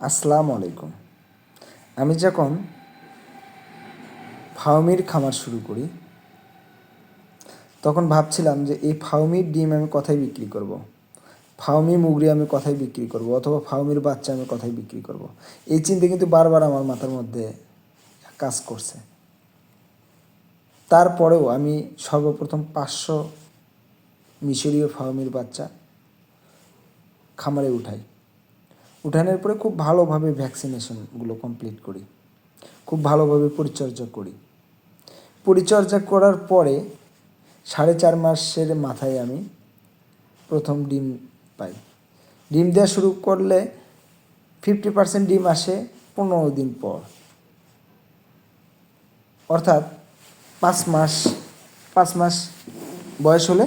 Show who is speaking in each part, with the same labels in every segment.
Speaker 1: আসসালামু আলাইকুম আমি যখন ফাউমির খামার শুরু করি, তখন ভাবছিলাম যে এই ফাউমির ডিম আমি কোথায় বিক্রি করব। ফাউমি মুগরি আমি কোথায় বিক্রি করব অথবা ফাউমির বাচ্চা আমি কোথায় বিক্রি করব। এই চিন্তা কিন্তু বারবার আমার মাথার মধ্যে কাজ করছে তারপরেও আমি সর্বপ্রথম পাঁচশো মিশরীয় ফাউমির বাচ্চা খামারে উঠাই উঠানোর পরে খুব ভালোভাবে ভ্যাকসিনেশনগুলো কমপ্লিট করি। খুব ভালোভাবে পরিচর্যা করি। পরিচর্যা করার পরে সাড়ে চার মাসের মাথায় আমি প্রথম ডিম পাই। ডিম দেওয়া শুরু করলে ফিফটি পার্সেন্ট ডিম আসে পনেরো দিন পর। অর্থাৎ পাঁচ মাস পাঁচ মাস বয়স হলে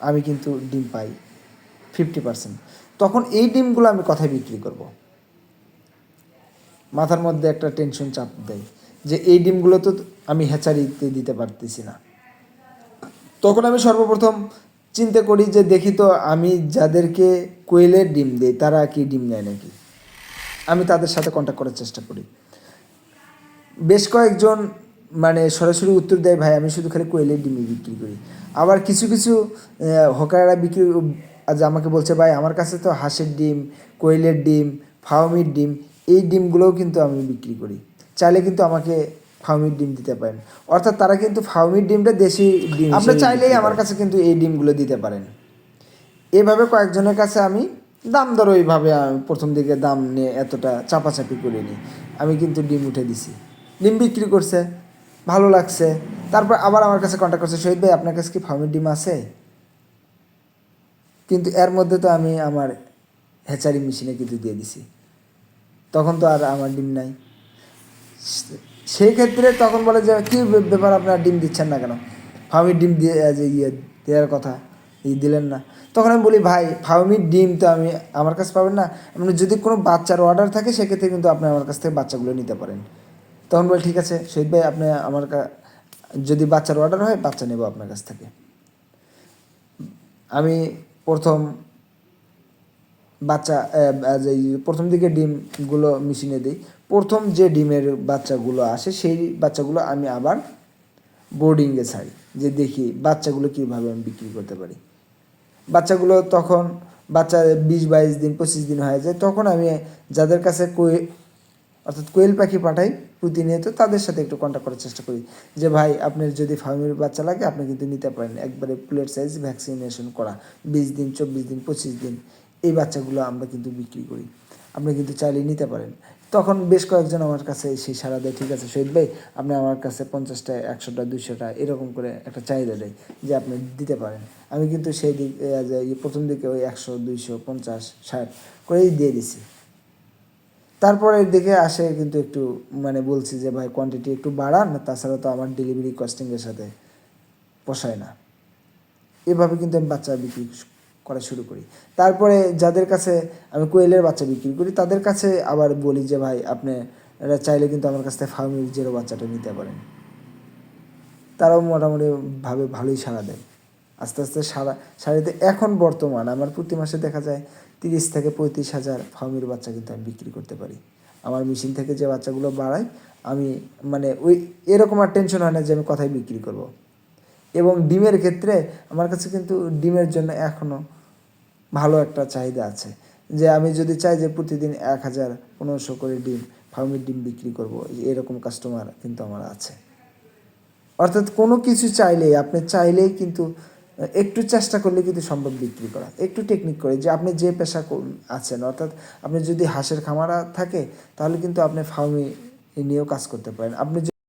Speaker 1: আমি কিন্তু ডিম পাই। Fifty percent. তখন এই ডিমগুলো আমি কোথায় বিক্রি করব? মাথার মধ্যে একটা টেনশন চাপ দেয় যে এই ডিমগুলো তো আমি হ্যাচারিতে দিতে পারতেছি না। তখন আমি সর্বপ্রথম চিন্তা করি যে দেখি তো আমি যাদেরকে কোয়েলের ডিম দেই, তারা কি ডিম নেয় নাকি? আমি তাদের সাথে কন্ট্যাক্ট করার চেষ্টা করি। বেশ কয়েকজন মানে সরাসরি উত্তর দেয়, ভাই, আমি শুধু খালি কোয়েলের ডিমই বিক্রি করি। আবার কিছু কিছু হকাররা বিক্রি আজ আমাকে বলছে ভাই আমার কাছে তো হাঁসের ডিম কোয়েলের ডিম ফাউমির ডিম এই ডিমগুলোও কিন্তু আমি বিক্রি করি। চাইলে কিন্তু আমাকে ফাউমির ডিম দিতে পারেন। অর্থাৎ তারা কিন্তু ফাউমির ডিমটা দেশি ডিম আপনি চাইলেই আমার কাছে কিন্তু এই ডিমগুলো দিতে পারেন। এভাবে কয়েকজনের কাছে আমি দাম দর ওইভাবে আমি প্রথম দিকে দাম নিয়ে এতটা চাপাচাপি করিনি। আমি কিন্তু ডিম উঠে দিছি। ডিম বিক্রি করছে ভালো লাগছে। তারপর আবার আমার কাছে কন্ট্যাক্ট করছে শহীদ ভাই আপনার কাছে কি ফার্মের ডিম আছে? কিন্তু এর মধ্যে তো আমি আমার হ্যাচারি মেশিনে কিন্তু দিয়ে দিছি। তখন তো আর আমার ডিম নাই। সেই ক্ষেত্রে তখন বলে যে, কী ব্যাপার আপনার ডিম দিচ্ছেন না কেন? ফার্মির ডিম দিয়ে যে ইয়ে দেওয়ার কথা, ই দিলেন না। তখন আমি বলি, ভাই ফার্মির ডিম তো আমি আমার কাছে পাবেন না। মানে যদি কোনো বাচ্চার অর্ডার থাকে, সেক্ষেত্রে কিন্তু আপনি আমার কাছ থেকে বাচ্চাগুলো নিতে পারেন। তখন বলে, ঠিক আছে, শহীদ ভাই, আপনি আমার যদি বাচ্চার অর্ডার হয়, বাচ্চা নেব আপনার কাছ থেকে। আমি প্রথম বাচ্চা যে প্রথম দিকে ডিমগুলো মেশিনে দিই, প্রথম যে ডিমের বাচ্চাগুলো আসে, সেই বাচ্চাগুলো আমি আবার বোর্ডিংয়ে ছাড়ি, যে দেখি বাচ্চাগুলো কীভাবে আমি বিক্রি করতে পারি। বাচ্চাগুলো তখন, বাচ্চা বিশ, বাইশ দিন, পঁচিশ দিন হয়ে যায়, তখন আমি যাদের কাছে কই অর্থাৎ কোয়েল পাখি পাঠাই প্রতিনিয়ত তাদের সাথে একটু কন্ট্যাক্ট করার চেষ্টা করি। যে, ভাই, আপনার যদি ফার্মের বাচ্চা লাগে, আপনি কিন্তু নিতে পারেন। একবারে প্লেট সাইজ ভ্যাকসিনেশন করা। বিশ দিন, চব্বিশ দিন, পঁচিশ দিন, এই বাচ্চাগুলো আমরা কিন্তু বিক্রি করি। আপনি কিন্তু চাইলে নিতে পারেন। তখন বেশ কয়েকজন আমার কাছে সেই সারা দেয়, ঠিক আছে, শহীদ ভাই, আপনি আমার কাছে পঞ্চাশটা, একশোটা দুশোটা এরকম করে একটা চাহিদা দেয় যে, আপনি দিতে পারেন। আমি কিন্তু সেই দিক প্রথম দিকে ওই একশো, দুইশো, পঞ্চাশ, ষাট করেই দিয়ে দিছি। তারপরের দেখে আসে কিন্তু একটু মানে বলছি যে ভাই কোয়ান্টিটি একটু বাড়ান, তাছাড়া তো আমার ডেলিভারি কস্টিংয়ের সাথে পোষায় না। এভাবে কিন্তু আমি বাচ্চা বিক্রি করা শুরু করি। তারপরে যাদের কাছে আমি কোয়েলের বাচ্চা বিক্রি করি, তাদের কাছে আবার বলি যে ভাই আপনি চাইলে কিন্তু আমার কাছ থেকে ফার্মির জেরো বাচ্চাটা নিতে পারেন। তারাও মোটামুটি ভাবে ভালোই সাড়া দেয়। আস্তে আস্তে সারা সারিতে এখন বর্তমান আমার প্রতি মাসে দেখা যায় তিরিশ থেকে পঁয়ত্রিশ হাজার ফার্মির বাচ্চা কিন্তু আমি বিক্রি করতে পারি। আমার মেশিন থেকে যে বাচ্চাগুলো বাড়াই, আমি মানে ওই, এরকম আর টেনশন হয় না যে আমি কোথায় বিক্রি করব। এবং ডিমের ক্ষেত্রে আমার কাছে কিন্তু ডিমের জন্য এখনও ভালো একটা চাহিদা আছে। যে আমি যদি চাই যে প্রতিদিন এক হাজার পনেরোশো করে ডিম ফার্মের ডিম বিক্রি করব এরকম কাস্টমার কিন্তু আমার আছে। অর্থাৎ কোনো কিছু চাইলেই, আপনি চাইলেই কিন্তু একটু চেষ্টা করলে কিন্তু সম্ভব বিক্রি করা। একটু টেকনিক করে যে আপনি যে পেশা আছেন, অর্থাৎ আপনি যদি হাঁসের খামারা থাকে, তাহলে কিন্তু আপনি ফার্মি নিয়েও কাজ করতে পারেন। আপনি